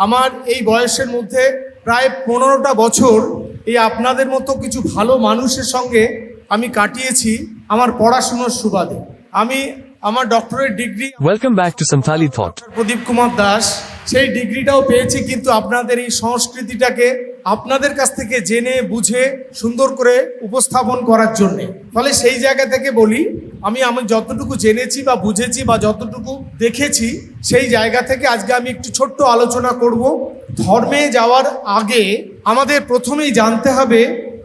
আমার এই বয়সের মধ্যে প্রায় পনেরোটা বছর এই আপনাদের মতো কিছু ভালো মানুষের সঙ্গে আমি কাটিয়েছি আমার পড়াশুনোর সুবাদে। আমি আমার ডক্টরের degree welcome back to Santhali thought Pradip Kumar Das সেই ডিগ্রিটাও পেয়েছি কিন্তু আপনাদের এই সংস্কৃতিটাকে আপনাদের কাছ থেকে জেনে, বুঝে, সুন্দর করে উপস্থাপন করার জন্যে। ফলে সেই জায়গা থেকে বলি, আমি আমি যতটুকু জেনেছি বা বুঝেছি বা যতটুকু দেখেছি, সেই জায়গা থেকে আজকে আমি একটু ছোট্ট আলোচনা করব। ধর্মে যাওয়ার আগে আমাদের প্রথমেই জানতে হবে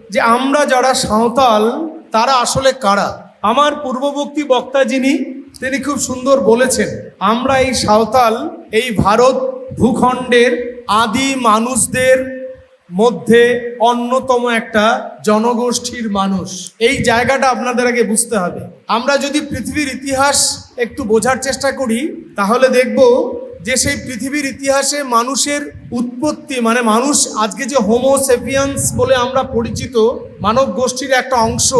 যে আমরা যারা সাঁওতাল, তারা আসলে কারা? আমার পূর্ববর্তী বক্তা যিনি, তিনি খুব সুন্দর বলেছেন, আমরা এই সাঁওতাল, এই ভারত ভূখণ্ডের আদি মানুষদের মধ্যে অন্যতম একটা জনগোষ্ঠীর মানুষ। এই জায়গাটা আপনাদের আগে বুঝতে হবে। আমরা যদি পৃথিবীর ইতিহাস একটু বোঝার চেষ্টা করি, তাহলে দেখব যে সেই পৃথিবীর ইতিহাসে মানুষের উৎপত্তি মানে মানুষ আজকে যে হোমোসেপিয়ান্স বলে আমরা পরিচিত, মানব গোষ্ঠীর একটা অংশ,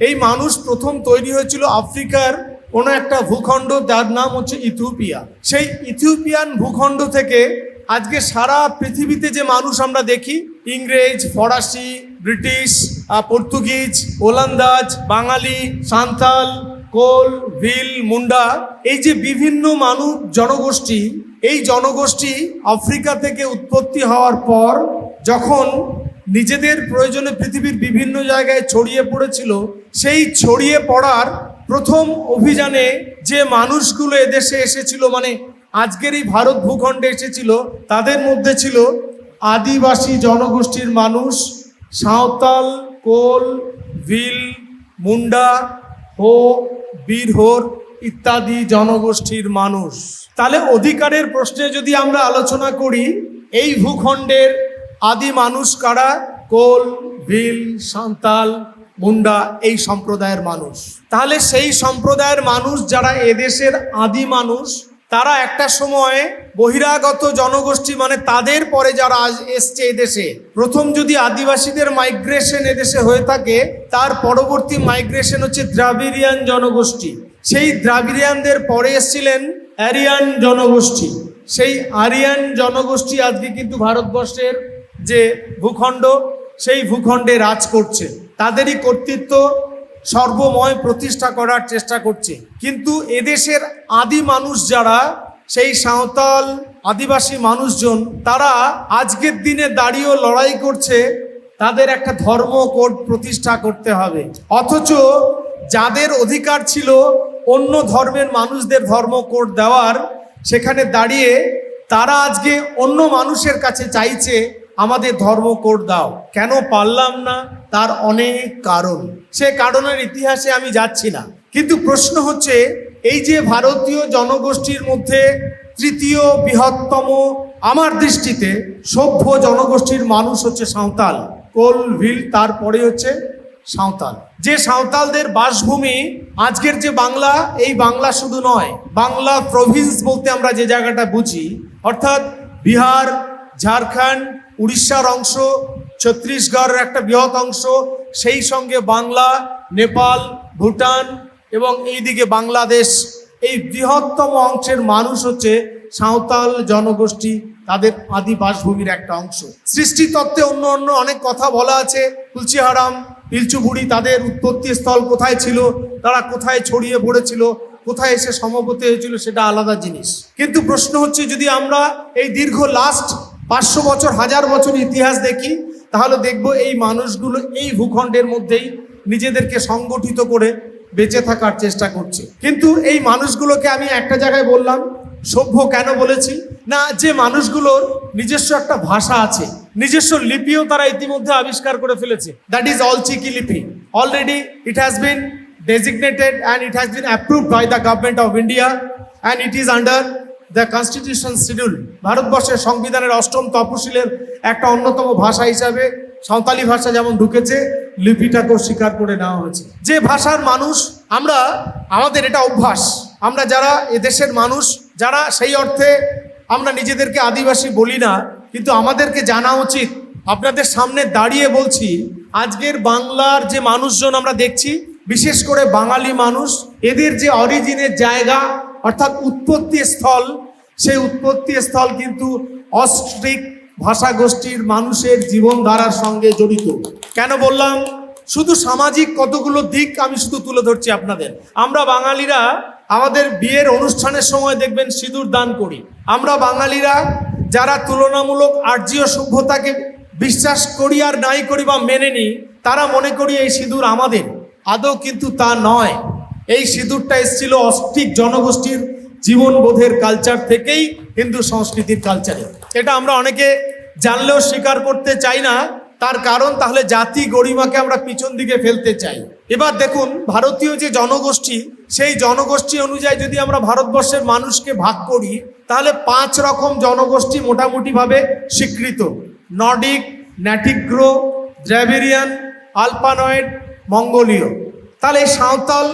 এই মানুষ প্রথম তৈরি হয়েছিল আফ্রিকার কোনো একটা ভূখণ্ড, যার নাম হচ্ছে ইথিওপিয়া। সেই ইথিওপিয়ান ভূখণ্ড থেকে আজকে সারা পৃথিবীতে যে মানুষ আমরা দেখি, ইংরেজ, ফরাসি, ব্রিটিশ পর্তুগিজ, ওলন্দাজ, বাঙালি সান্তাল কোল, ভিল, মুন্ডা, এই যে বিভিন্ন মানুষ, জনগোষ্ঠী, এই জনগোষ্ঠী আফ্রিকা থেকে উৎপত্তি হওয়ার পর যখন নিজেদের প্রয়োজনে পৃথিবীর বিভিন্ন জায়গায় ছড়িয়ে পড়েছিল, সেই ছড়িয়ে পড়ার প্রথম অভিযানে যে মানুষগুলো এদেশে এসেছিল মানে আজকের এই ভারত ভূখণ্ডে এসেছিল, তাদের মধ্যে ছিল আদিবাসী জনগোষ্ঠীর মানুষ, সাঁওতাল, কোল, ভিল, মুন্ডা হো বীরহোর ইত্যাদি জনগোষ্ঠীর মানুষ। তাহলে অধিকারের প্রশ্নে যদি আমরা আলোচনা করি, এই ভূখণ্ডের আদি মানুষ কারা? কোল, ভিল, সাঁওতাল, মুন্ডা, এই সম্প্রদায়ের মানুষ। তাহলে সেই সম্প্রদায়ের মানুষ যারা এদেশের আদি মানুষ তারা একটা সময়ে বহিরাগত জনগোষ্ঠী মানে তাদের পরে যারা আজ এসছে এদেশে প্রথম যদি আদিবাসীদের মাইগ্রেশন এদেশে হয়ে থাকে, তার পরবর্তী মাইগ্রেশন হচ্ছে দ্রাবিড়িয়ান জনগোষ্ঠী। সেই দ্রাবিড়িয়ানদের পরে এসছিলেন অ্যারিয়ান জনগোষ্ঠী। সেই আরিয়ান জনগোষ্ঠী আজকে কিন্তু ভারতবর্ষের যে ভূখণ্ড, সেই ভূখণ্ডে রাজ করছে। তাদেরই কর্তৃত্ব সর্বময় প্রতিষ্ঠা করার চেষ্টা করছে। কিন্তু এদেশের আদি মানুষ যারা, সেই সাঁওতাল আদিবাসী মানুষজন, তারা আজকের দিনে দাঁড়িয়েও লড়াই করছে, তাদের একটা ধর্ম কোড প্রতিষ্ঠা করতে হবে। অথচ যাদের অধিকার ছিল, অন্য ধর্মের মানুষদের ধর্ম কোড দেওয়ার, সেখানে দাঁড়িয়ে তারা আজকে অন্য মানুষের কাছে চাইছে আমাদের ধর্ম কোড দাও। কেন পারলাম না? তার অনেক কারণ। সে কারণের ইতিহাসে আমি যাচ্ছি না। কিন্তু প্রশ্ন হচ্ছে, এই যে ভারতীয় জনগোষ্ঠীর মধ্যে তৃতীয় বৃহত্তম, আমার দৃষ্টিতে সভ্য জনগোষ্ঠীর মানুষ হচ্ছে সাঁওতাল। কোল ভিল তারপরে হচ্ছে সাঁওতাল। যে সাঁওতালদের বাসভূমি, আজকের যে বাংলা, এই বাংলা শুধু নয়, বাংলা প্রভিন্স বলতে আমরা যে জায়গাটা বুঝি, অর্থাৎ বিহার, ঝাড়খণ্ড উড়িষ্যার অংশ, ছত্তিশগড়ের একটা বৃহৎ অংশ, সেই সঙ্গে বাংলা, নেপাল, ভুটান এবং এইদিকে বাংলাদেশ। এই বৃহত্তম অংশের মানুষ হচ্ছে সাঁওতাল জনগোষ্ঠী, তাদের আদি বাসভূমির একটা অংশ। সৃষ্টি তত্ত্বে অন্য অন্য অনেক কথা বলা আছে। কুলচিহারাম পিলচুবুড়ি তাদের উৎপত্তি স্থল কোথায় ছিল, তারা কোথায় ছড়িয়ে পড়েছিল, কোথায় এসে সমপতি হয়েছিল সেটা আলাদা জিনিস। কিন্তু প্রশ্ন হচ্ছে, যদি আমরা এই দীর্ঘ লাস্ট পাঁচশো বছর, হাজার বছর ইতিহাস দেখি, তাহলে দেখব এই মানুষগুলো এই ভূখণ্ডের মধ্যেই নিজেদেরকে সংগঠিত করে বেঁচে থাকার চেষ্টা করছে। কিন্তু এই মানুষগুলোকে আমি একটা জায়গায় বললাম, সভ্য কেন বলেছি? না, যে মানুষগুলোর নিজস্ব একটা ভাষা আছে, নিজস্ব লিপিও তারা ইতিমধ্যে আবিষ্কার করে ফেলেছে। দ্যাট ইজ অল চিকি লিপি already it has been designated and it has been approved by the government of India and it is under the constitution schedule ভারতবর্ষের সংবিধানের অষ্টম তপশিলের একটা অন্যতম ভাষা হিসাবে সাঁওতালি ভাষা যেমন ঢুকেছে, লিপিটাকেও স্বীকার করে নেওয়া হয়েছে। যে ভাষার মানুষ আমরা, আমাদের এটা অভ্যাস। আমরা যারা এদেশের মানুষ, যারা সেই অর্থে আমরা নিজেদেরকে আদিবাসী বলি না, কিন্তু আমাদেরকে জানা উচিত। আপনাদের সামনে দাঁড়িয়ে বলছি, আজকের বাংলার যে মানুষজন আমরা দেখছি বিশেষ করে বাঙালি মানুষ, এদের যে অরিজিনের জায়গা, অর্থাৎ উৎপত্তি স্থল, সেই উৎপত্তি স্থল কিন্তু অস্ট্রিক ভাষাগোষ্ঠীর মানুষের জীবনধারার সঙ্গে জড়িত। কেন বললাম? শুধু সামাজিক কতগুলো দিক আমি শুধু তুলে ধরছি আপনাদের। আমরা বাঙালিরা আমাদের বিয়ের অনুষ্ঠানের সময় দেখবেন সিঁদুর দান করি। আমরা বাঙালিরা যারা তুলনামূলক আর্যীয় সভ্যতাকে বিশ্বাস করি আর নাই করি বা মেনে নিই, তারা মনে করি এই সিঁদুর আমাদের। আদৌ কিন্তু তা নয়। এই সিঁদুরটা এসেছিল অস্ট্রিক জনগোষ্ঠীর জীবনবোধের কালচার থেকেই হিন্দু সংস্কৃতির কালচারে এটা আমরা অনেকে জানলেও স্বীকার করতে চাই না। তার কারণ তাহলে জাতি গরিমাকে আমরা পিছন দিকে ফেলতে চাই। এবার দেখুন, ভারতীয় যে জনগোষ্ঠী, সেই জনগোষ্ঠী অনুযায়ী যদি আমরা ভারতবর্ষের মানুষকে ভাগ করি, তাহলে পাঁচ রকম জনগোষ্ঠী মোটামুটিভাবে স্বীকৃত। নর্ডিক, ন্যাটিগ্রো, দ্রাবিড়িয়ান, আলপানয়েড মঙ্গোলীয়। তাহলে সাঁওতাল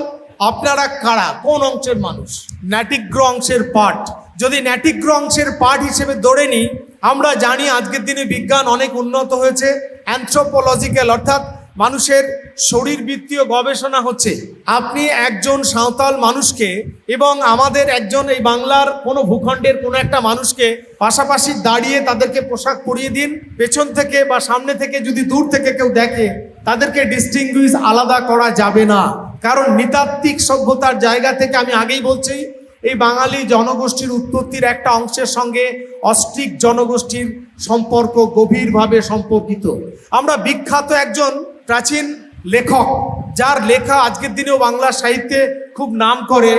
আপনারা কারা? কোন অংশের মানুষ? ন্যাটিগ্র অংশের পার্ট যদি ন্যাটিগ্র অংশের পার্ট হিসেবে ধরে নিই, আমরা জানি আজকের দিনে বিজ্ঞান অনেক উন্নত হয়েছে। অ্যান্থ্রোপোলজিক্যাল অর্থাৎ মানুষের শরীরবৃত্তীয় গবেষণা হচ্ছে, আপনি একজন সাঁওতাল মানুষকে এবং আমাদের একজন এই বাংলার কোনো ভূখণ্ডের কোনো একটা মানুষকে পাশাপাশি দাঁড়িয়ে তাদেরকে পোশাক পরিয়ে দিন। পেছন থেকে বা সামনে থেকে, যদি দূর থেকে কেউ দেখে তাদেরকে ডিস্টিংগুইশ আলাদা করা যাবে না। কারণ নৃতাত্ত্বিক সভ্যতার জায়গা থেকে আমি আগেই বলছি, এই বাঙালি জনগোষ্ঠীর উৎপত্তির একটা অংশের সঙ্গে অস্ট্রিক জনগোষ্ঠীর সম্পর্ক গভীরভাবে সম্পর্কিত। আমরা বিখ্যাত একজন প্রাচীন লেখক, যার লেখা আজকের দিনেও বাংলা সাহিত্যে খুব নাম করে,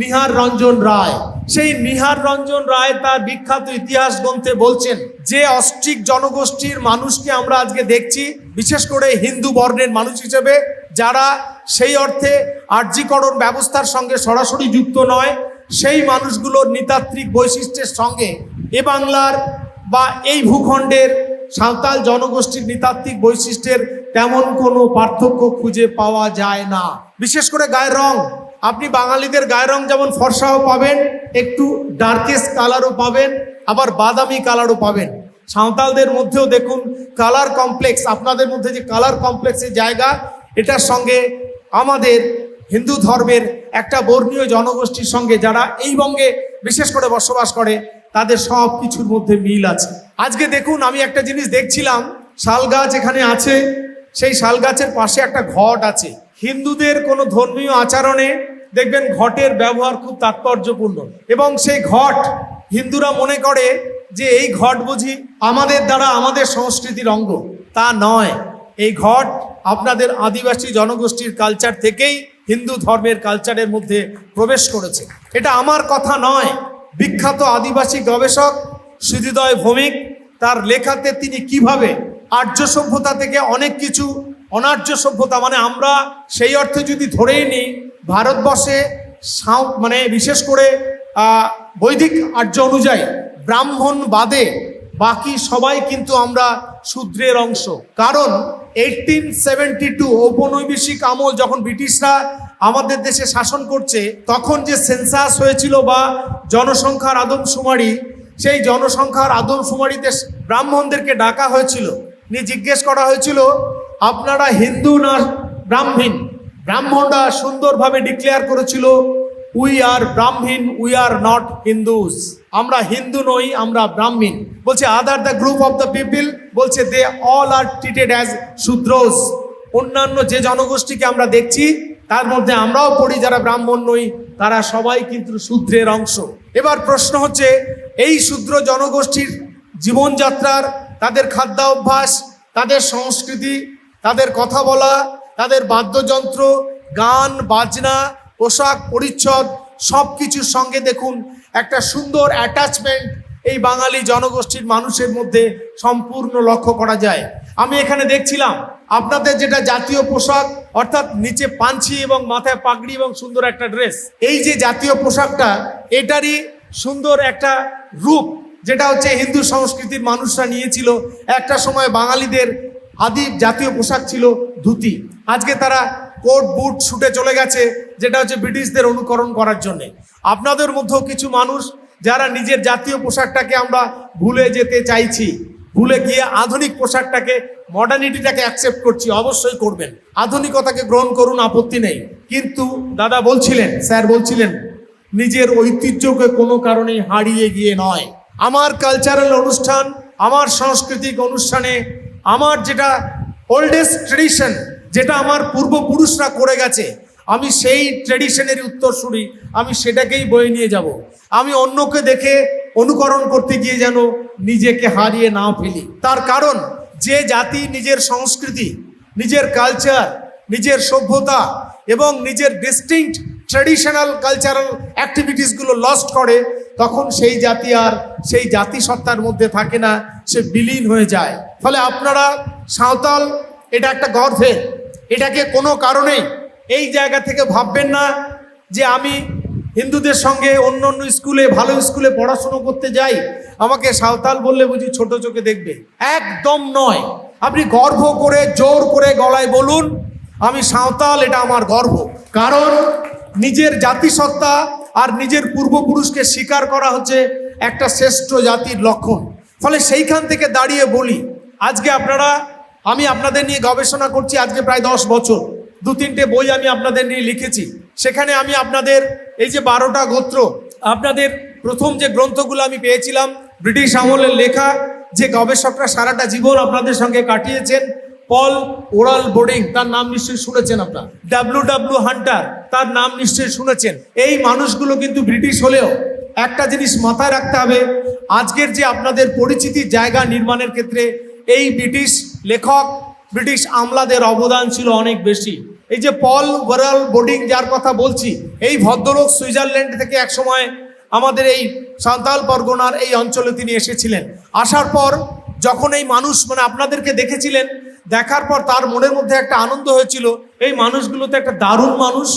নিহার রঞ্জন রায়। সেই নিহার রঞ্জন রায় তার বিখ্যাত ইতিহাস গ্রন্থে বলছেন, যে অস্ট্রিক জনগোষ্ঠীর মানুষকে আমরা আজকে দেখছি, বিশেষ করে হিন্দু বর্ণের মানুষ হিসেবে, যারা সেই অর্থে আর্যিকরণ ব্যবস্থার সঙ্গে সরাসরি যুক্ত নয়, সেই মানুষগুলোর নৃতাত্ত্বিক বৈশিষ্ট্যের সঙ্গে এ বাংলার বা এই ভূখণ্ডের সাঁওতাল জনগোষ্ঠীর নৃতাত্ত্বিক বৈশিষ্ট্যের তেমন কোনো পার্থক্য খুঁজে পাওয়া যায় না। বিশেষ করে গায়ের রং। আপনি বাঙালিদের গায়ের রং যেমন ফর্সাও পাবেন, একটু ডার্কেস্ট কালারও পাবেন, আবার বাদামি কালারও পাবেন। সাঁওতালদের মধ্যেও দেখুন কালার কমপ্লেক্স আপনাদের মধ্যে যে কালার কমপ্লেক্সের জায়গা, এটার সঙ্গে আমাদের হিন্দু ধর্মের একটা বর্ণীয় জনগোষ্ঠীর সঙ্গে যারা এই বঙ্গে বিশেষ করে বসবাস করে, তাদের সব কিছুর মধ্যে মিল আছে। আজকে দেখুন, আমি একটা জিনিস দেখছিলাম, শাল গাছ এখানে আছে, সেই শাল গাছের পাশে একটা ঘট আছে। হিন্দুদের কোনো ধর্মীয় আচরণে দেখবেন ঘটের ব্যবহার খুব তাৎপর্যপূর্ণ। এবং সেই ঘট হিন্দুরা মনে করে যে এই ঘট বুঝি আমাদের দ্বারা আমাদের সংস্কৃতির অঙ্গ। তা নয়। এই ঘট আপনাদের আদিবাসী জনগোষ্ঠীর কালচার থেকেই হিন্দু ধর্মের কালচারের মধ্যে প্রবেশ করেছে। এটা আমার কথা নয়। বিখ্যাত আদিবাসী গবেষক সুজিদয় ভৌমিক তার লেখাতে তিনি কীভাবে আর্য সভ্যতা থেকে অনেক কিছু, অনার্য সভ্যতা মানে আমরা সেই অর্থে যদি ধরেই নিই, ভারতবর্ষে মানে বিশেষ করে বৈদিক আর্য অনুযায়ী ব্রাহ্মণ বাদে বাকি সবাই কিন্তু আমরা শূদ্রের অংশ। কারণ এইটিন সেভেন্টি টু ঔপনিবেশিক আমল যখন ব্রিটিশরা আমাদের দেশে শাসন করছে, তখন যে সেন্সাস হয়েছিল বা জনসংখ্যার আদমশুমারি, সেই জনসংখ্যার আদমশুমারিতে ব্রাহ্মণদেরকে ডাকা হয়েছিল। নিয়ে জিজ্ঞেস করা হয়েছিল, আপনারা হিন্দু না ব্রাহ্মীণ? ব্রাহ্মণরা সুন্দরভাবে ডিক্লেয়ার করেছিল we are Brahmin we are not Hindus আমরা হিন্দু নই, আমরা ব্রাহ্মীণ। বলছে other the group of the people বলছে they all are treated as Shudras অন্যান্য যে জনগোষ্ঠীকে আমরা দেখছি, তার মধ্যে আমরাও পড়ি, যারা ব্রাহ্মণ নই, তারা সবাই কিন্তু শূদ্রের অংশ। এবার প্রশ্ন হচ্ছে, এই শূদ্র জনগোষ্ঠীর জীবনযাত্রার তাদের খাদ্যাভ্যাস, তাদের সংস্কৃতি, তাদের কথা বলা, তাদের বাদ্যযন্ত্র, গান, বাজনা, পোশাক পরিচ্ছদ সব কিছুর সঙ্গে দেখুন একটা সুন্দর অ্যাটাচমেন্ট এই বাঙালি জনগোষ্ঠীর মানুষের মধ্যে সম্পূর্ণ লক্ষ্য করা যায়। আমি এখানে দেখছিলাম, আপনাদের যেটা জাতীয় পোশাক, অর্থাৎ নিচে পাঞ্ছি এবং মাথায় পাগড়ি এবং সুন্দর একটা ড্রেস এই যে জাতীয় পোশাকটা, এটারই সুন্দর একটা রূপ যেটা হচ্ছে হিন্দু সংস্কৃতির মানুষরা নিয়েছিল। একটা সময় বাঙালিদের আদি জাতীয় পোশাক ছিল ধুতি। আজকে তারা কোট, বুট ছুটে চলে গেছে, যেটা হচ্ছে ব্রিটিশদের অনুকরণ করার জন্য। আপনাদের মধ্যেও কিছু মানুষ যারা নিজের জাতীয় পোশাকটাকে আমরা ভুলে যেতে চাইছি, ভুলে গিয়ে আধুনিক পোশাকটাকে মডার্নিটিটাকে অ্যাকসেপ্ট করছি, অবশ্যই করবেন। আধুনিকতাকে গ্রহণ করুন, আপত্তি নেই। কিন্তু দাদা বলছিলেন, স্যার বলছিলেন, নিজের ঐতিহ্যকে কোনো কারণেই হারিয়ে গিয়ে নয়। আমার কালচারাল অনুষ্ঠান, আমার সাংস্কৃতিক অনুষ্ঠানে, আমার যেটা ওল্ডেস্ট ট্রেডিশন যেটা আমার পূর্বপুরুষরা করে গেছে, আমি সেই ট্রেডিশনের উত্তরসূরি আমি সেটাকেই বয়ে নিয়ে যাব। আমি অন্যকে দেখে অনুকরণ করতে গিয়ে যেন নিজেকে হারিয়ে না ফেলি। তার কারণ, যে জাতি নিজের সংস্কৃতি, নিজের কালচার নিজের সভ্যতা এবং নিজের ডিস্টিংক্ট ট্র্যাডিশনাল কালচারাল অ্যাক্টিভিটিসগুলো লস্ট করে তখন সেই জাতি আর সেই জাতিসত্তার মধ্যে থাকে না, সে বিলীন হয়ে যায়। ফলে আপনারা সাঁওতাল, এটা একটা গর্ভের এটাকে কোনো কারণেই এই জায়গা থেকে ভাববেন না যে আমি হিন্দুদের সঙ্গে অন্য অন্য স্কুলে, ভালো স্কুলে পড়াশুনো করতে যাই। আমাকে সাঁওতাল বললে বুঝি ছোট চোখে দেখবে। একদম নয়। আপনি গর্ব করে, জোর করে গলায় বলুন, আমি সাঁওতাল, এটা আমার গর্ব কারণ নিজের জাতিসত্তা আর নিজের পূর্বপুরুষকে স্বীকার করা হচ্ছে একটা শ্রেষ্ঠ জাতির লক্ষণ। ফলে সেইখান থেকে দাঁড়িয়ে বলি, আজকে আপনারা, আমি আপনাদের নিয়ে গবেষণা করছি আজকে প্রায় দশ বছর। দু তিনটে বই আমি আপনাদের নিয়ে লিখেছি। সেখানে আমি আপনাদের এই যে বারোটা গোত্র, আপনাদের প্রথম যে গ্রন্থগুলো আমি পেয়েছিলাম, ব্রিটিশ আমলের লেখা, যে গবেষকরা সারাটা জীবন আপনাদের সঙ্গে কাটিয়েছেন পল ওরাল বোর্ডিং তার নাম নিশ্চয়ই শুনেছেন আপনার। ডাব্লু ডাব্লু হান্টার তার নাম নিশ্চয়ই শুনেছেন। এই মানুষগুলো কিন্তু ব্রিটিশ হলেও একটা জিনিস মাথায় রাখতে হবে, আজকের যে আপনাদের পরিচিতির জায়গা নির্মাণের ক্ষেত্রে এই ব্রিটিশ লেখক ব্রিটিশ আমলাদের অবদান ছিল অনেক বেশি। এই যে পল ওয়ারাল বোর্ডিং যার কথা বলছি, এই ভদ্রলোক সুইজারল্যান্ড থেকে একসময় আমাদের এই সাঁওতাল পরগনার এই অঞ্চলে তিনি এসেছিলেন। আসার পর যখন এই মানুষ মানে আপনাদেরকে দেখেছিলেন দেখার পর তার মনের মধ্যে একটা আনন্দ হয়েছিল। এই মানুষগুলো তো একটা দারুণ মানুষ।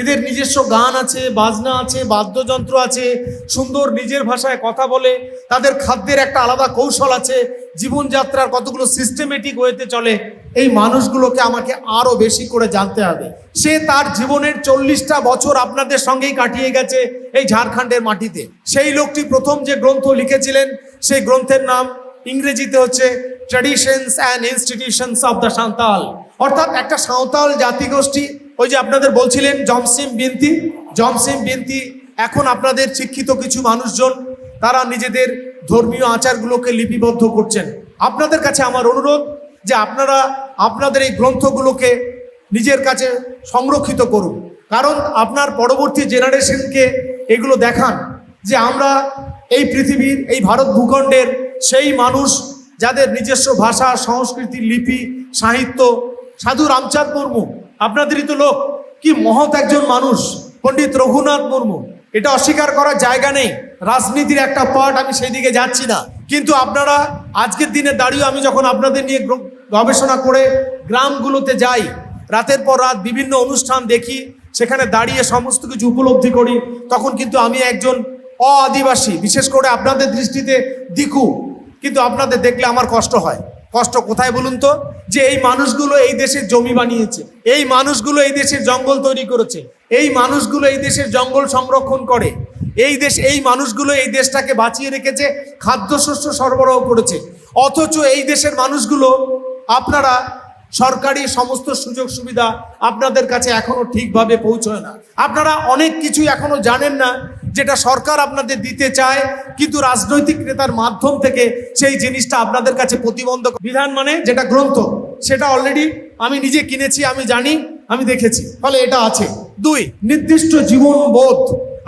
এদের নিজস্ব গান আছে, বাজনা আছে, বাদ্যযন্ত্র আছে, সুন্দর নিজের ভাষায় কথা বলে। তাদের খাদ্যের একটা আলাদা কৌশল আছে। জীবনযাত্রার কতগুলো সিস্টেমেটিক হয়েতে চলে। এই মানুষগুলোকে আমাকে আরও বেশি করে জানতে হবে। সে তার জীবনের চল্লিশটা বছর আপনাদের সঙ্গেই কাটিয়ে গেছে এই ঝাড়খণ্ডের মাটিতে। সেই লোকটি প্রথম যে গ্রন্থ লিখেছিলেন, সেই গ্রন্থের নাম ইংরেজিতে হচ্ছে traditions and institutions of the Santal অর্থাৎ একটা সাঁওতাল জাতিগোষ্ঠী, ওই যে আপনাদের বলছিলেন জমসিম বিনতি জমসিম বিনতি, এখন আপনাদের শিক্ষিত কিছু মানুষজন, তারা নিজেদের ধর্মীয় আচারগুলোকে লিপিবদ্ধ করছেন। আপনাদের কাছে আমার অনুরোধ যে আপনারা আপনাদের এই গ্রন্থগুলোকে নিজের কাছে সংরক্ষিত করুন। কারণ আপনার পরবর্তী জেনারেশনকে এগুলো দেখান যে আমরা এই পৃথিবীর, এই ভারত ভূখণ্ডের সেই মানুষ যাদের নিজস্ব ভাষা, সংস্কৃতি, লিপি, সাহিত্য, সাধু রামচাঁদ মুর্মু, আপনাদেরই তো লোক। কি মহৎ একজন মানুষ, পণ্ডিত রঘুনাথ মুর্মু। এটা অস্বীকার করার জায়গা নেই। রাজনীতির একটা পার্ট আমি সেই দিকে যাচ্ছি না। কিন্তু আপনারা আজকের দিনে দাঁড়িয়ে আমি যখন আপনাদের নিয়ে গবেষণা করে গ্রামগুলোতে যাই, রাতের পর রাত বিভিন্ন অনুষ্ঠান দেখি, সেখানে দাঁড়িয়ে সমস্ত কিছু উপলব্ধি করি, তখন কিন্তু আমি একজন অ আদিবাসী বিশেষ করে আপনাদের দৃষ্টিতে দিকু কিন্তু আপনাদের দেখলে আমার কষ্ট হয়। কষ্ট কোথায় বলুন তো? যে এই মানুষগুলো এই দেশের জমি বানিয়েছে, এই মানুষগুলো এই দেশের জঙ্গল তৈরি করেছে, এই মানুষগুলো এই দেশের জঙ্গল সংরক্ষণ করে, এই দেশ, এই মানুষগুলো এই দেশটাকে বাঁচিয়ে রেখেছে, খাদ্যশস্য সরবরাহ করেছে। অথচ এই দেশের মানুষগুলো, আপনারা সরকারি সমস্ত সুযোগ সুবিধা আপনাদের কাছে এখনও ঠিকভাবে পৌঁছয় না। আপনারা অনেক কিছু এখনও জানেন না যেটা সরকার আপনাদের দিতে চায়, কিন্তু রাজনৈতিক নেতার মাধ্যম থেকে সেই জিনিসটা আপনাদের কাছে প্রতিবন্ধক বিধান মানে যেটা গ্রন্থ, সেটা অলরেডি আমি নিজে কিনেছি, আমি জানি, আমি দেখেছি, ফলে এটা আছে। দুই, নির্দিষ্ট জীবন বোধ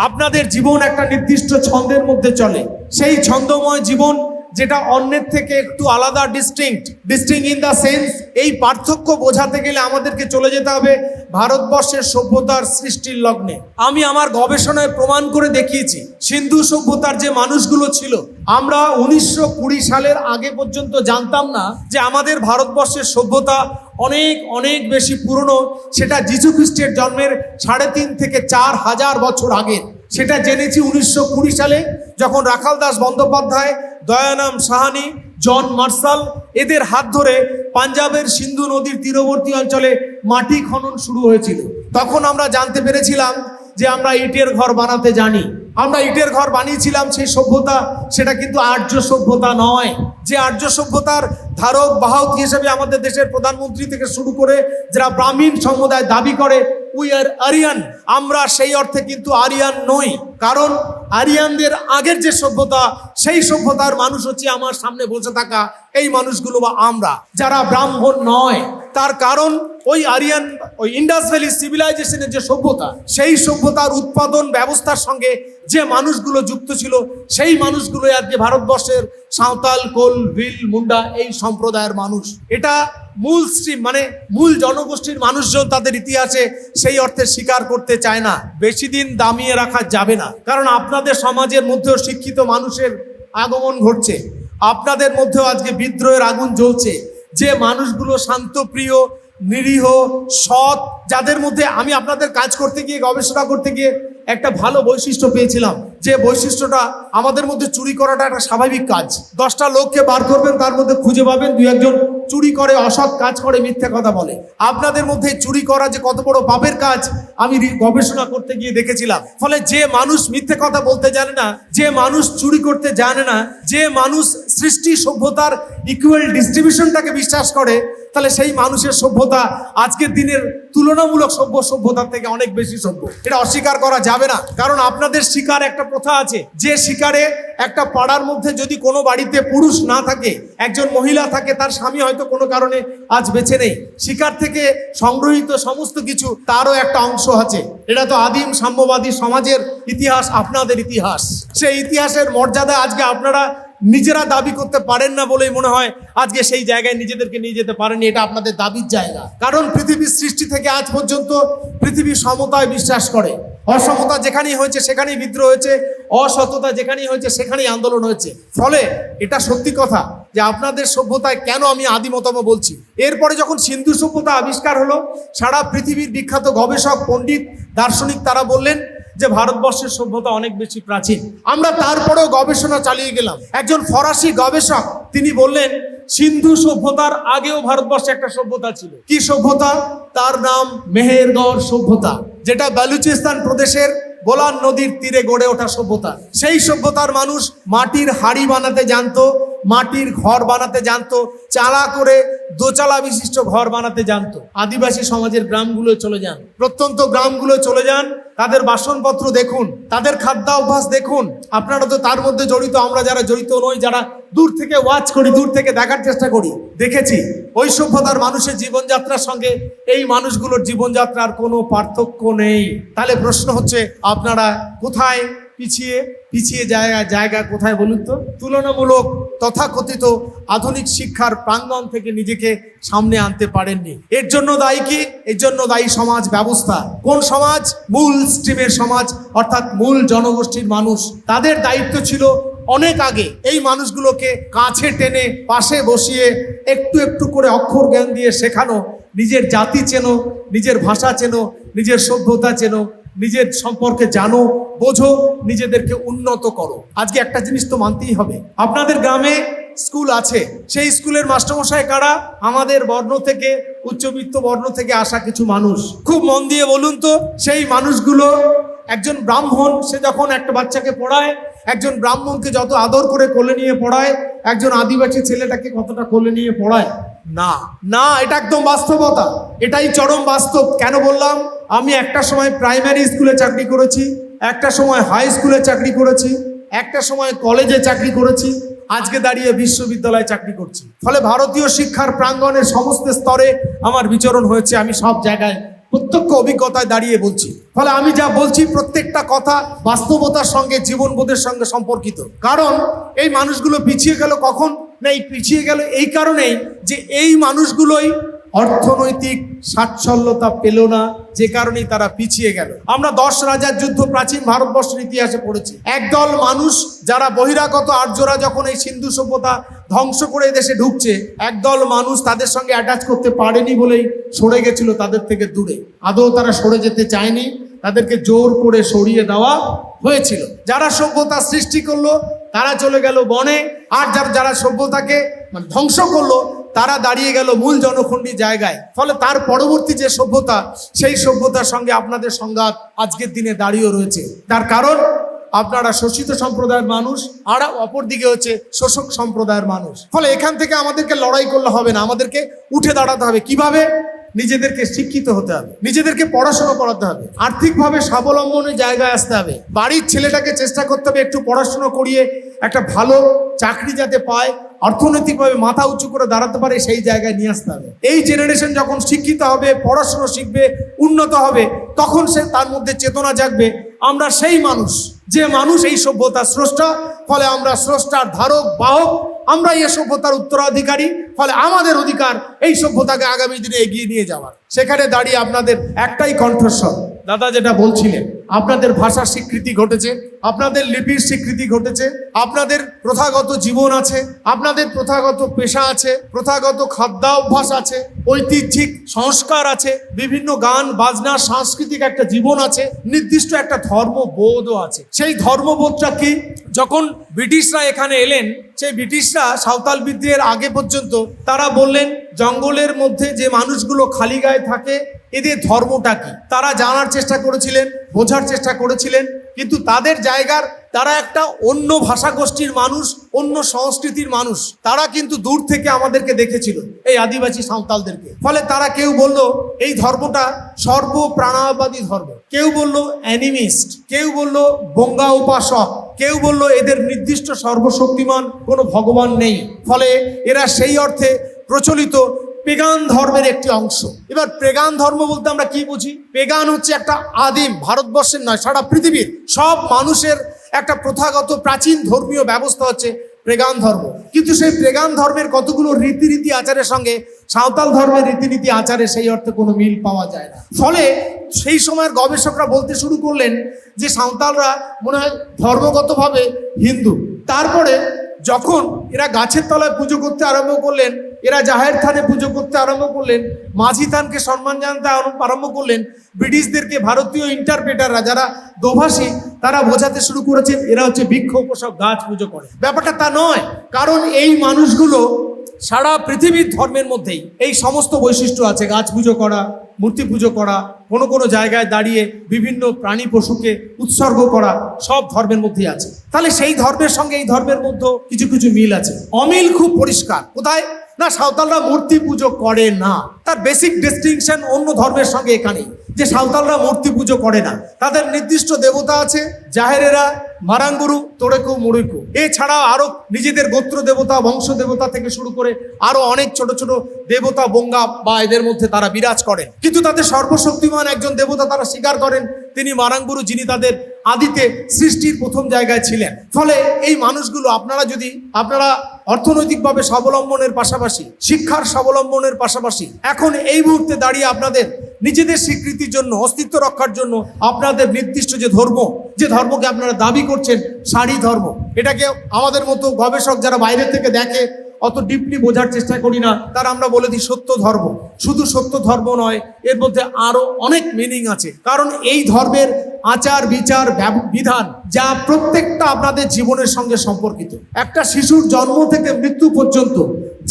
আপনাদের জীবন একটা নির্দিষ্ট ছন্দের মধ্যে চলে। সেই ছন্দময় জীবন যেটা অন্যের থেকে একটু আলাদা distinct distinct in the sense এই পার্থক্য বোঝাতে গেলে আমাদেরকে চলে যেতে হবে ভারতবর্ষের সভ্যতার সৃষ্টির লগ্নে। আমি আমার গবেষণায় প্রমাণ করে দেখিয়েছি, সিন্ধু সভ্যতার যে মানুষগুলো ছিল, আমরা উনিশশো কুড়ি সালের আগে পর্যন্ত জানতাম না যে আমাদের ভারতবর্ষের সভ্যতা অনেক অনেক বেশি পুরনো। সেটা যিশু খ্রিস্টের জন্মের সাড়ে তিন থেকে চার হাজার বছর আগে সেটা জেনেছি উনিশশো কুড়ি সালে যখন রাখাল দাস বন্দ্যোপাধ্যায়, দয়ানাম সাহানি, জন মার্শাল, এদের হাত ধরে পাঞ্জাবের সিন্ধু নদীর তীরবর্তী অঞ্চলে মাটি খনন শুরু হয়েছিল। তখন আমরা জানতে পেরেছিলাম যে আমরা ইটের ঘর বানাতে জানি। আমরা ইটের ঘর বানিয়েছিলাম, সেই সভ্যতা সেটা কিন্তু আর্য সভ্যতা নয়। যে আর্য সভ্যতার ধারক, বাহক হিসেবে আমাদের দেশের প্রধানমন্ত্রী থেকে শুরু করে যারা ব্রাহ্মণ সমুদায় দাবি করে উই আর আরিয়ান আমরা সেই অর্থে কিন্তু আরিয়ান নই। কারণ আরিয়ানদের আগের যে সভ্যতা, সেই সভ্যতার মানুষ হচ্ছে আমার সামনে বসে থাকা এই মানুষগুলো বা আমরা, যারা ব্রাহ্মণ নয়, তার কারণ ওই আরিয়ান, ওই ইন্ডাস ভ্যালি সিভিলাইজেশনের যে সভ্যতা, সেই সভ্যতার উৎপাদন ব্যবস্থার সঙ্গে যে মানুষগুলো যুক্ত ছিল, সেই মানুষগুলো আজকে ভারতবর্ষের সাঁওতাল, কোল, ভিল, মুন্ডা, এই সম্প্রদায়ের মানুষ। এটা মূল স্ট্রিম মানে মূল জনগোষ্ঠীর মানুষজন তাদের ইতিহাসে সেই অর্থে স্বীকার করতে চায় না। বেশি দিন দামিয়ে রাখা যাবে না। কারণ আপনাদের সমাজের মধ্যেও শিক্ষিত মানুষের আগমন ঘটছে। আপনাদের মধ্যেও আজকে বিদ্রোহের আগুন জ্বলছে। যে মানুষগুলো শান্তপ্রিয় নিরীহ, সৎ, যাদের মধ্যে আমি আপনাদের কাজ করতে গিয়ে, গবেষণা করতে গিয়ে একটা ভালো বৈশিষ্ট্য পেয়েছিলাম। যে বৈশিষ্ট্যটা আমাদের মধ্যে চুরি করাটা একটা স্বাভাবিক কাজ। দশটা লোককে বার করবেন, তার মধ্যে খুঁজে পাবেন দু একজন চুরি করে, অসৎ কাজ করে, মিথ্যা কথা বলে। আপনাদের মধ্যে চুরি করা যে কত বড় পাপের কাজ, আমি গবেষণা করতে গিয়ে দেখেছিলাম। ফলে যে মানুষ মিথ্যে কথা বলতে জানে না, যে মানুষ চুরি করতে জানে না, যে মানুষ সৃষ্টি সভ্যতার ইকুয়াল ডিস্ট্রিবিউশনটাকে বিশ্বাস করে তাহলে সেই মানুষের সভ্যতা আজকের দিনের তুলনামূলক সভ্য সভ্যতার থেকে অনেক বেশি সভ্য। এটা অস্বীকার করা যাবে না। কারণ আপনাদের শিকার একটা প্রথা আছে। যে শিকারে একটা পাড়ার মধ্যে যদি কোনো বাড়িতে পুরুষ না থাকে, একজন মহিলা থাকে, তার স্বামী হয়তো কোনো কারণে আজ বেছে নেই। শিকার থেকে সংগ্রহীত সমস্ত কিছু তারও একটা অংশ আছে। এটা তো আদিম সাম্যবাদী সমাজের ইতিহাস, আপনাদের ইতিহাস। সেই ইতিহাসের মর্যাদা আজকে আপনারা নিজেরা দাবি করতে পারেন না বলেই মনে হয় আজকে সেই জায়গায় নিজেদেরকে নিয়ে যেতে পারেনি, এটা আপনাদের দাবির জায়গা। কারণ পৃথিবীর সৃষ্টি থেকে আজ পর্যন্ত পৃথিবী সমতায় বিশ্বাস করে। অসমতা যেখানেই হয়েছে, সেখানেই বিদ্রোহ হয়েছে, অসততা যেখানেই হয়েছে, সেখানেই আন্দোলন হয়েছে। ফলে এটা সত্যি কথা যে আপনাদের সভ্যতায় কেন আমি আদিমতম বলছি? এরপরে যখন সিন্ধু সভ্যতা আবিষ্কার হলো, সারা পৃথিবীর বিখ্যাত গবেষক, পণ্ডিত, দার্শনিক তারা বললেন যে ভারতবর্ষের সভ্যতা অনেক বেশি প্রাচীন। আমরা তারপরেও গবেষণা চালিয়ে গেলাম। একজন ফরাসি গবেষক, তিনি বললেন, সিন্ধু সভ্যতার আগেও ভারতবর্ষে একটা সভ্যতা ছিল। কি সভ্যতা? তার নাম মেহেরগড় সভ্যতা, যেটা বালুচিস্তান প্রদেশের বোলান নদীর তীরে গড়ে ওঠা সভ্যতা। সেই সভ্যতার মানুষ মাটির হাড়ি বানাতে জানতো মাটির ঘর বানাতে জানতো, চালা করে দোচালা বিশিষ্ট ঘর বানাতে জানতো। আদিবাসী সমাজের গ্রামগুলো চলে যান। প্রত্যন্ত গ্রামগুলো চলে যান। তাদের বাসনপত্র দেখুন, তাদের খাদ্যাভ্যাস দেখুন। আপনারা তো তার মধ্যে জড়িত, আমরা যারা জড়িত নই, যারা দূর থেকে ওয়াচ করি, দূর থেকে দেখার চেষ্টা করি। দেখেছি ওই সভ্যতার মানুষের জীবনযাত্রার সঙ্গে এই মানুষগুলোর জীবনযাত্রার কোনো পার্থক্য নেই। তাহলে প্রশ্ন হচ্ছে, আপনারা কোথায় পিছিয়ে পিছিয়ে জায়গা জায়গা কোথায় বলুন তো? তুলনামূলক তথাকথিত আধুনিক শিক্ষার প্রাঙ্গণ থেকে নিজেকে সামনে আনতে পারেননি। এর জন্য দায়ী কি? এর জন্য দায়ী সমাজ ব্যবস্থা। কোন সমাজ? মূল স্ট্রিমের সমাজ, অর্থাৎ মূল জনগোষ্ঠীর মানুষ। তাদের দায়িত্ব ছিল অনেক আগে এই মানুষগুলোকে কাছে টেনে পাশে বসিয়ে একটু একটু করে অক্ষর জ্ঞান দিয়ে শেখানো, নিজের জাতি চেনো, নিজের ভাষা চেনো, নিজের সভ্যতা চেনো নিজের সম্পর্কে জানো, বোঝো, নিজেদেরকে উন্নত করো। আজকে একটা জিনিস তো মানতেই হবে। আপনাদের গ্রামে স্কুল আছে। সেই স্কুলের মাস্টারমশাই কারা? আমাদের বর্ণ থেকে, উচ্চবিত্ত বর্ণ থেকে আসা কিছু মানুষ। খুব মন দিয়ে বলুন তো, সেই মানুষগুলো একজন ব্রাহ্মণ, সে যখন একটা বাচ্চাকে পড়ায়, একজন ব্রাহ্মণকে যত আদর করে কোলে নিয়ে পড়ায়, একজন আদিবাসী ছেলেটাকে কতটা কোলে নিয়ে পড়ায় না। না, এটা একদম বাস্তবতা। এটাই চরম বাস্তব। কেন বললাম? আমি একটা সময় প্রাইমারি স্কুলে চাকরি করেছি, একটা সময় হাই স্কুলে চাকরি করেছি, একটা সময় কলেজে চাকরি করেছি, আজকে দাঁড়িয়ে বিশ্ববিদ্যালয়ে চাকরি করছি। ফলে ভারতীয় শিক্ষার প্রাঙ্গণের সমস্ত স্তরে আমার বিচরণ হয়েছে, আমি সব জায়গায় প্রত্যক্ষ অভিজ্ঞতায় দাঁড়িয়ে বলছি। ফলে আমি যা বলছি প্রত্যেকটা কথা বাস্তবতার সঙ্গে, জীবনবোধের সঙ্গে সম্পর্কিত। কারণ এই মানুষগুলো পিছিয়ে গেল কখন? না এই পিছিয়ে গেল এই কারণেই যে এই মানুষগুলোই অর্থনৈতিক সাচ্ছল্যতা পেল না, যে কারণেই তারা পিছিয়ে গেল। আমরা দশ রাজার যুদ্ধ প্রাচীন ভারতবর্ষের ইতিহাসে পড়েছি। একদল মানুষ যারা বহিরাগত আর্যরা যখন এই সিন্ধু সভ্যতা ধ্বংস করে দেশে ঢুকছে, একদল মানুষ তাদের সঙ্গে অ্যাটাচ করতে পারেনি বলেই সরে গেছিল তাদের থেকে দূরে। আদৌ তারা সরে যেতে চায়নি? তাদেরকে জোর করে সরিয়ে দেওয়া হয়েছিল। যারা সভ্যতা সৃষ্টি করল তারা চলে গেল বনে, আর যার, যারা সভ্যতাকে মানে ধ্বংস করল, তারা দাঁড়িয়ে গেল মূল জনখণ্ডী জায়গায়। ফলে তার পরবর্তী যে সভ্যতা, সেই সভ্যতার সঙ্গে আপনাদের সংঘাত আজকের দিনে দাঁড়িয়ে রয়েছে। তার কারণ, আপনারা শোষিত সম্প্রদায়ের মানুষ, আর অপরদিকে হচ্ছে শোষক সম্প্রদায়ের মানুষ। ফলে এখান থেকে আমাদেরকে লড়াই করলে হবে না, আমাদেরকে উঠে দাঁড়াতে হবে। কীভাবে? নিজেদেরকে শিক্ষিত হতে হবে, নিজেদেরকে পড়াশোনা করাতে হবে, আর্থিকভাবে স্বাবলম্বনের জায়গায় আসতে হবে, বাড়ির ছেলেটাকে চেষ্টা করতে হবে একটু পড়াশোনা করিয়ে একটা ভালো চাকরি যাতে পায়, অর্থনৈতিকভাবে মাথা উঁচু করে দাঁড়াতে পারে সেই জায়গায় নিয়ে আসতে হবে। এই জেনারেশন যখন শিক্ষিত হবে, পড়াশোনা শিখবে, উন্নত হবে, তখন সে তার মধ্যে চেতনা জাগবে। আমরা সেই মানুষ, যে মানুষ এই সভ্যতার স্রষ্টা, ফলে আমরা স্রষ্টার ধারক, বাহক আমরা এই সভ্যতার উত্তরাধিকারী ফলে আমাদের অধিকার এই সভ্যতাকে আগামী দিনে এগিয়ে নিয়ে যাওয়ার। সেখানে দাঁড়িয়ে আপনাদের একটাই কণ্ঠস্বর। দাদা যেটা বলছিলেন, আপনাদের ভাষার স্বীকৃতি ঘটেছে, আপনাদের লিপির স্বীকৃতি ঘটেছে, আপনাদের প্রথাগত জীবন আছে, আপনাদের প্রথাগত পেশা আছে, প্রথাগত খাদ্যাভ্যাস আছে, ঐতিহ্যিক সংস্কার আছে, বিভিন্ন গান, বাজনা, সাংস্কৃতিক একটা জীবন আছে, নির্দিষ্ট একটা ধর্মবোধও আছে। সেই ধর্মবোধটা কি? যখন ব্রিটিশরা এখানে এলেন, সেই ব্রিটিশরা সাঁওতাল বিদ্রোহের আগে পর্যন্ত তারা বললেন, জঙ্গলের মধ্যে যে মানুষগুলো খালি গায়ে থাকে, এদের ধর্মটা কি? তারা জানার চেষ্টা করেছিলেন, বোঝার চেষ্টা করেছিলেন, কিন্তু তাদের জায়গার, তারা একটা অন্য ভাষা গোষ্ঠীর মানুষ, অন্য সংস্কৃতির মানুষ। তারা কিন্তু দূর থেকে আমাদেরকে দেখেছিল, এই আদিবাসী সাঁওতালদেরকে। ফলে তারা কেউ বলল, এই ধর্মটা সর্বপ্রাণাবাদী ধর্ম। কেউ বলল, অ্যানিমিস্ট। কেউ বলল, বঙ্গা উপাসক। কেউ বলল, এদের নির্দিষ্ট সর্বশক্তিমান কোনো ভগবান নেই। ফলে এরা সেই অর্থে প্রচলিত পেগান ধর্মের একটি অংশ। এবার পেগান ধর্ম বলতে আমরা কি বুঝি? পেগান হচ্ছে একটা আদিম ভারতবর্ষের নয়, সারা পৃথিবীর সব মানুষের একটা প্রথাগত প্রাচীন ধর্মীয় ব্যবস্থা হচ্ছে প্রেগান ধর্ম। কিন্তু সেই প্রেগান ধর্মের কতগুলো রীতিনীতি আচারের সঙ্গে সাঁওতাল ধর্মের রীতিনীতি আচারে সেই অর্থে কোনো মিল পাওয়া যায় না। ফলে সেই সময়ের গবেষকরা বলতে শুরু করলেন যে সাঁওতালরা মনে হয় ধর্মগতভাবে হিন্দু। তারপরে যখন এরা গাছের তলায় পুজো করতে আরম্ভ করলেন এরা জাহের থানে পুজো করতে আরম্ভ করলেন, মাঝি থানকে সম্মান জানতে আরম্ভ- করলেন, ব্রিটিশদেরকে ভারতীয় ইন্টারপ্রেটাররা যারা দোভাষী, তারা বোঝাতে শুরু করেছেন, এরা হচ্ছে বৃক্ষ উপসব গাছ পুজো করে। ব্যাপারটা তা নয়, কারণ এই মানুষগুলো সারা পৃথিবীর ধর্মের মধ্যেই এই সমস্ত বৈশিষ্ট্য আছে, গাছ পুজো করা, মূর্তি পুজো করা কোনো কোনো জায়গায় দাঁড়িয়ে বিভিন্ন প্রাণী পশুকে উৎসর্গ করা সব ধর্মের মধ্যেই আছে। তাহলে সেই ধর্মের সঙ্গে এই ধর্মের মধ্যে কিছু কিছু মিল আছে। অমিল খুব পরিষ্কার। কোথায়? না, সাঁওতালরা মূর্তি পুজো করে না। তার বেসিক ডিস্টিংশন অন্য ধর্মের সঙ্গে এখানে যে সাঁওতালরা মূর্তি পুজো করে না। তাদের নির্দিষ্ট দেবতা আছে, জাহেরেরা, মারাঙ্গুরু, তোড়েকু মুড়িকু এছাড়া আরও নিজেদের গোত্র দেবতা, বংশ দেবতা থেকে শুরু করে আরও অনেক ছোট ছোট দেবতা, বঙ্গা বা এদের মধ্যে তারা বিরাজ করেন। কিন্তু তাদের সর্বশক্তিমান একজন দেবতা তারা স্বীকার করেন, তিনি মারাঙ্গুরু যিনি তাদের আদিতে সৃষ্টির প্রথম জায়গায় ছিলেন। ফলে এই মানুষগুলো আপনারা যদি, আপনারা অর্থনৈতিকভাবে স্বাবলম্বনের পাশাপাশি, শিক্ষার স্বাবলম্বনের পাশাপাশি এখন এই মুহূর্তে দাঁড়িয়ে আপনাদের নিজেদের স্বীকৃতির জন্য, অস্তিত্ব রক্ষার জন্য আপনাদের নির্দিষ্ট যে ধর্ম, যে ধর্মকে আপনারা দাবি করছেন, সারি ধর্ম। এটাকে আমাদের মতো গবেষক যারা বাইরে থেকে দেখে অত ডিপলি বোঝার চেষ্টা করি না। তার আমরা বলে দিই সত্য ধর্ম। শুধু সত্য ধর্ম নয়, এর মধ্যে আরও অনেক মিনিং আছে। কারণ এই ধর্মের আচার, বিচার বিধান যা প্রত্যেকটা আপনাদের জীবনের সঙ্গে সম্পর্কিত। একটা শিশুর জন্ম থেকে মৃত্যু পর্যন্ত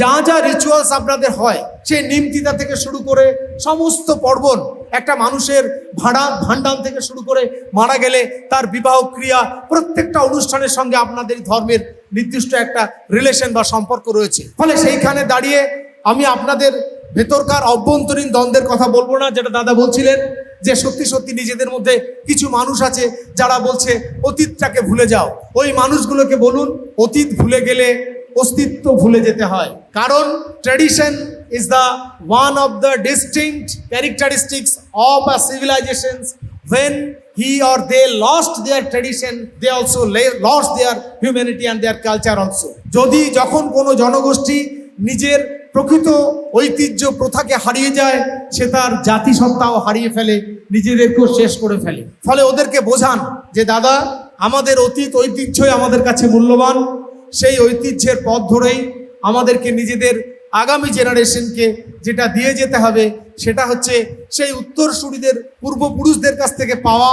যা যা রিচুয়ালস আপনাদের হয় সে নিমতিতা থেকে শুরু করে সমস্ত পর্বণ একটা মানুষের ভাড়া ভান্ডান থেকে শুরু করে মারা গেলে তার বিবাহ ক্রিয়া প্রত্যেকটা অনুষ্ঠানের সঙ্গে আপনাদের ধর্মের নির্দিষ্ট একটা রিলেশন বা সম্পর্ক রয়েছে। ফলে সেইখানে দাঁড়িয়ে আমি আপনাদের ভেতরকার অভ্যন্তরীণ দ্বন্দ্বের কথা বলব না, যেটা দাদা বলছিলেন, যে সত্যি সত্যি নিজেদের মধ্যে কিছু মানুষ আছে যারা বলছে, অতীতটাকে ভুলে যাও। ওই মানুষগুলোকে বলুন, অতীত ভুলে গেলে অস্তিত্ব ভুলে যেতে হয়। কারণ tradition is the one of the distinct characteristics of a civilizations when he or they lost their tradition also la- lost their humanity and their culture also. যদি যখন কোনো জনগোষ্ঠী নিজের প্রকৃত ঐতিহ্য প্রথাকে হারিয়ে যায়, সে তার জাতিসত্তাও হারিয়ে ফেলে, নিজেদেরকেও শেষ করে ফেলে। ফলে ওদেরকে বোঝান যে, দাদা, আমাদের অতীত ঐতিহ্যই আমাদের কাছে মূল্যবান সেই ঐতিহ্যের পথ ধরেই আমাদেরকে নিজেদের আগামী জেনারেশনকে যেটা দিয়ে যেতে হবে, সেটা হচ্ছে সেই উত্তরসূরিদের পূর্বপুরুষদের কাছ থেকে পাওয়া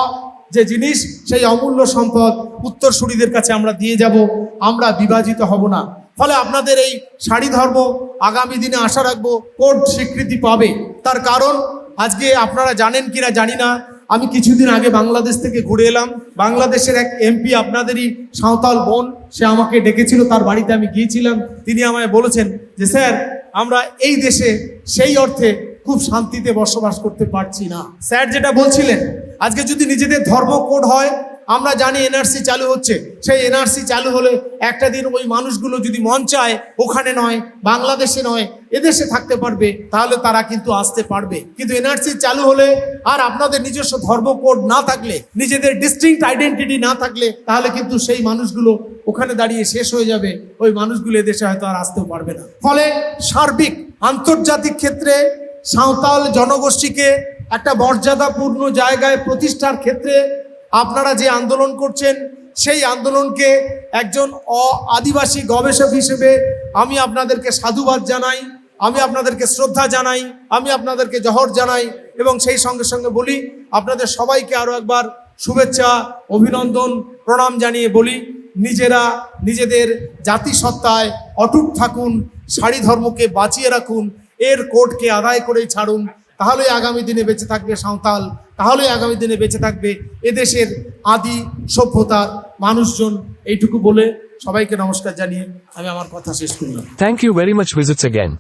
যে জিনিস, সেই অমূল্য সম্পদ উত্তরসূরিদের কাছে আমরা দিয়ে যাব। আমরা বিভাজিত হব না। ফলে আপনাদের এই শাড়ি ধর্ম আগামী দিনে আশা রাখব কোর্ট স্বীকৃতি পাবে। তার কারণ, আজকে আপনারা জানেন কিনা জানি না আমি কিছুদিন আগে বাংলাদেশ থেকে ঘুরে এলাম। বাংলাদেশের এক এমপি আপনাদেরই সাঁওতাল বোন, সে আমাকে ডেকেছিল, তার বাড়িতে আমি গিয়েছিলাম। তিনি আমায় বলেছেন যে, স্যার, আমরা এই দেশে সেই অর্থে খুব শান্তিতে বসবাস করতে পারছি না। স্যার যেটা বলছিলেন, আজকে যদি নিজেদের ধর্ম কোড হয় আমরা জানি এনআরসি চালু হচ্ছে। সেই এনআরসি চালু হলে একটা দিন ওই মানুষগুলো যদি মন চায় ওখানে নয়, বাংলাদেশে নয়, এদেশে থাকতে পারবে, তাহলে তারা কিন্তু আসতে পারবে। কিন্তু এনআরসি চালু হলে আর আপনাদের নিজস্ব ধর্ম কোড না থাকলে, নিজেদের ডিস্টিংক্ট আইডেন্টিটি না থাকলে, তাহলে কিন্তু সেই মানুষগুলো ওখানে দাঁড়িয়ে শেষ হয়ে যাবে। ওই মানুষগুলো এদেশে হয়তো আর আসতেও পারবে না। ফলে সার্বিক, আন্তর্জাতিক ক্ষেত্রে সাঁওতাল জনগোষ্ঠীকে একটা মর্যাদাপূর্ণ জায়গায় প্রতিষ্ঠার ক্ষেত্রে আপনারা যে আন্দোলন করছেন, সেই আন্দোলনকে একজন অ আদিবাসী গবেষক হিসেবে আমি আপনাদেরকে সাধুবাদ জানাই, আমি আপনাদেরকে শ্রদ্ধা জানাই, আমি আপনাদেরকে জহর জানাই এবং সেই সঙ্গে সঙ্গে বলি, আপনাদের সবাইকে আরও একবার শুভেচ্ছা, অভিনন্দন, প্রণাম জানিয়ে বলি, নিজেরা নিজেদের জাতিসত্তায় অটুট থাকুন শাড়ি ধর্মকে বাঁচিয়ে রাখুন, এর কোর্টকে আদায় করেই ছাড়ুন, তাহলে আগামী দিনে বেঁচে থাকবে সাঁওতাল তাহলে আগামী দিনে বেঁচে থাকবে এদেশের আদি সভ্যতার মানুষজন, এইটুকু বলে সবাইকে নমস্কার জানিয়ে আমি আমার কথা শেষ করলাম thank you very much visits again.